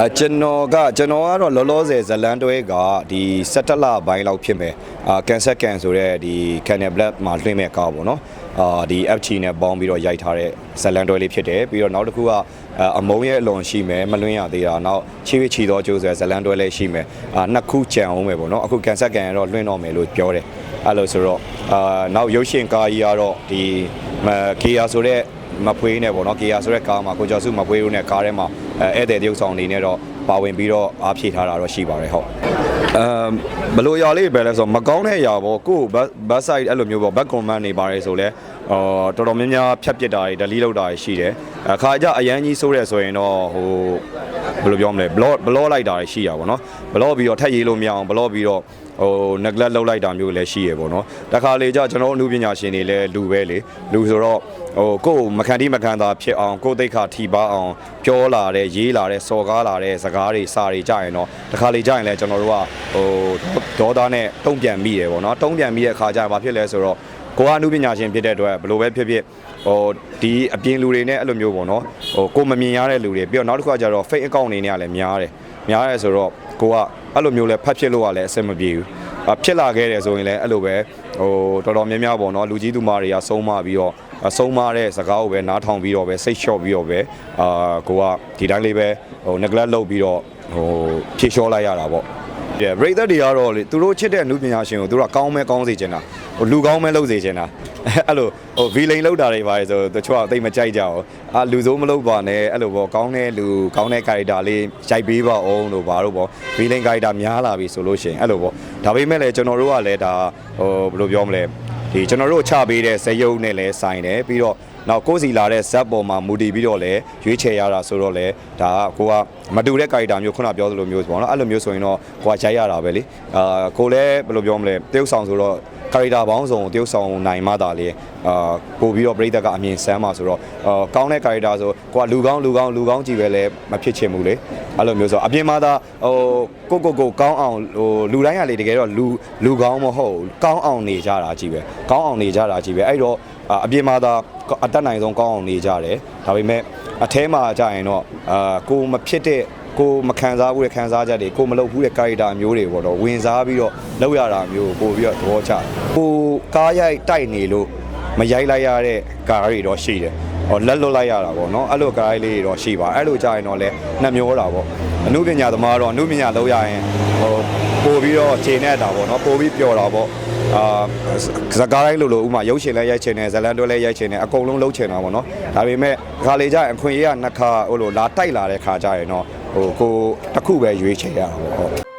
အဲကျွန်တော်ကကျွန်တော်ကတော့လောလောဆယ်ဇလန်တွဲကဒီ17လပိုင်းလောက်ဖြစ်မယ်အာကန်ဆက်ကန်ဆိုတဲ့ဒီ Canal Black မှာလွှင့်မဲ့ကားပေါ့နော်အာဒီ FT နဲ့ပေါင်းပြီးတော့ရိုက်ထားတဲ့ဇလန်တွဲလေးဖြစ်တယ်ပြီးတော့နောက်တစ်ခုကအအမုံရဲ့အလွန်ရှိမယ်မလွှင့်ရသေးတာနောက်ချီဝချီတော့ကျိုးဆိုတဲ့ဇလန်တွဲလေးရှိမယ်အာနှစ်ခုကြံအောင်မယ်ပေါ့နော်အခုကန်ဆက်ကန်ကတော့လွှင့်တော့မယ်လို့ပြောတယ်အဲ့လိုဆိုတော့အာနောက်ရုပ်ရှင်ကားကြီးကတော့ဒီကေယာဆိုတဲ့မဖွေးနဲ့ပေါ့နော်ကေယာဆိုတဲ့ကားမှာကိုကျော်စုမဖွေးတို့နဲ့ကားထဲမှာအဲ ဧည့်သည်တရုပ်ဆောင်အနေနဲ့တော့ပါဝင်ပြီးတော့အားဖြည့်ထားတာတော့ရှိပါတယ်ဟုတ်အမ်ဘလို့ရလေးပဲလဲဆိုတော့မကောင်းတဲ့အရာပေါ့ကိုဘတ်ဘတ်ဆိုင်အဲ့လိုမျိုးပေါ့ဘတ်ကွန်မန့်နေပါတယ်ဆိုလဲအော်တော်တော်များများဖြတ်ပစ်တာတွေဒလီလောက်တာတွေရှိတယ်အခါကျအရန်ကြီးဆိုးတယ်ဆိုရင်တော့ဟို ဘယ်လိုပြောမလဲဘလော့ဘလော့လိုက်တာတွေရှိရပါတော့ဘလော့ပြီးတော့ထက်ရေးလို့မရအောင်ဘလော့ပြီးတော့ဟို neglect လုပ်လိုက်တာမျိုးလည်းရှိရပေါ့နော်တခါလေကျကျွန်တော်အမှုပညာရှင်တွေလည်းလူပဲလေလူဆိုတော့ဟိုကိုယ်မခံတိမခံတာဖြစ်အောင်ကိုယ်သိက္ခာထီပါအောင်ပြောလာတဲ့ရေးလာတဲ့စော်ကားလာတဲ့စကားတွေစာတွေကြရင်တော့တခါလေကြရင်လည်းကျွန်တော်တို့ကဟိုဒေါသနဲ့တုံ့ပြန်မိတယ်ပေါ့နော်တုံ့ပြန်မိတဲ့အခါကျရင်ဘာဖြစ်လဲဆိုတော့ ကိုကအမှုပညာရှင်ဖြစ်တဲ့အတွက်ဘယ်လိုပဲဖြစ်ဖြစ်ဟိုဒီအပြင်လူတွေနဲ့အဲ့လိုမျိုးပေါ့နော်ဟိုကိုမမြင်ရတဲ့လူတွေပြီးတော့နောက်တစ်ခါကျတော့ fake account အနေနဲ့ကလည်းများတယ်များတယ်ဆိုတော့ကိုကအဲ့လိုမျိုးလဲဖတ်ဖြစ်လို့ကလည်းအဆင်မပြေဘူးအဖြစ်လာခဲ့တယ်ဆိုရင်လည်းအဲ့လိုပဲဟိုတော်တော်များများပေါ့နော်လူကြီးသူမတွေကဆုံးမပြီးတော့အဆုံးမတဲ့စကားကိုပဲနားထောင်ပြီးတော့ပဲစိတ်လျှော့ပြီးတော့ပဲအာကိုကဒီတိုင်းလေးပဲဟို neglect လုပ်ပြီးတော့ဟိုဖြေလျှော့လိုက်ရတာပေါ့ တဲ့ break တွေကတော့လေသူတို့ချစ်တဲ့အမှုပညာရှင်ကိုသူတို့ကကောင်းမဲကောင်းစေချင်တာဟိုလူကောင်းမဲလုပ်စေချင်တာအဲ့လိုဟို V lane လောက်တာတွေပါလေဆိုတချို့ကတိတ်မကြိုက်ကြဘူးအာလူစိုးမလုပ်ပါနဲ့အဲ့လိုပေါ့ကောင်းတဲ့လူကောင်းတဲ့ character လေးရိုက်ပေးပါအောင်လို့ဘာလို့ပေါ့ V lane character များလာပြီဆိုလို့ရှိရင်အဲ့လိုပေါ့ဒါပေမဲ့လည်းကျွန်တော်တို့ကလည်းဒါဟိုဘယ်လိုပြောမလဲ ဒီကျွန်တော်တို့ချပေးတဲ့ဇယုံနဲ့လည်းဆိုင်တယ်ပြီးတော့နောက်ကိုယ်စီလာတဲ့ဇက်ပေါ်မှာမူတည်ပြီးတော့လည်းရွေးချယ်ရတာဆိုတော့လေဒါကကိုကမတူတဲ့ character မျိုးခုနပြောသလိုမျိုးပေါ့နော်အဲ့လိုမျိုးဆိုရင်တော့ကိုကရိုက်ရတာပဲလေအာကိုလည်းဘယ်လိုပြောမလဲတရုပ်ဆောင်ဆိုတော့ character ဘောင်းဆောင်ကိုတရုပ်ဆောင်နိုင်မှသာလေအာပို့ပြီးတော့ပြိသက်ကအမြင်ဆန်းမှာဆိုတော့အာကောင်းတဲ့ character ဆိုကိုကလူကောင်းလူကောင်းလူကောင်းကြည့်ပဲလဲမဖြစ်ချင်ဘူးလေအဲ့လိုမျိုးဆိုအပြင်မှာသာဟိုကိုကိုကိုကောင်းအောင်ဟိုလူတိုင်းကလေတကယ်တော့လူလူကောင်းမဟုတ်ဘူးကောင်းအောင်နေကြတာကြီးပဲကောင်းအောင်နေကြတာကြီးပဲအဲ့တော့အာအပြင်မှာသာအတက်နိုင်ဆုံးကောင်းအောင်နေကြတယ်ဒါပေမဲ့အထဲမှာကြာရင်တော့အာကိုမဖြစ်တဲ့ကိုမခံစားဘူးတဲ့ခံစားချက်တွေကိုမလုပ်ဘူးတဲ့ character မျိုးတွေပေါ့တော့ဝင်စားပြီးတော့လောက်ရတာမျိုးကိုပို့ပြီးတော့သဘောကျတယ်ကိုကားရိုက်တိုက်နေလို့မရိုက်လိုက်ရတဲ့ကားတွေတော့ရှိတယ်ဟောလက်လွတ်လိုက်ရတာပေါ့နော်အဲ့လိုကားလေးတွေတော့ရှိပါအဲ့လိုကြာရင်တော့လဲနှမျောတာပေါ့အမှုပညာသမားတော့အမှုပညာလောက်ရရင်ဟိုပို့ပြီးတော့ခြေနဲ့တာပေါ့နော်ပို့ပြီးပျော်တာပေါ့ အာစကားတိုင်းလို့လို့ဥမာရုပ်ရှင်လည်းရိုက်ချင်တယ်ဇလန်တွဲလည်းရိုက်ချင်တယ်အကုန်လုံးလုပ်ချင်တာပေါ့နော်ဒါပေမဲ့ခါလေကြာရင်အခွင့်အရေးကနှစ်ခါဟိုလိုလာတိုက်လာတဲ့ခါကြာရင်တော့ဟိုကိုတစ်ခုပဲရွေးချယ်ရတာပေါ့ဟုတ်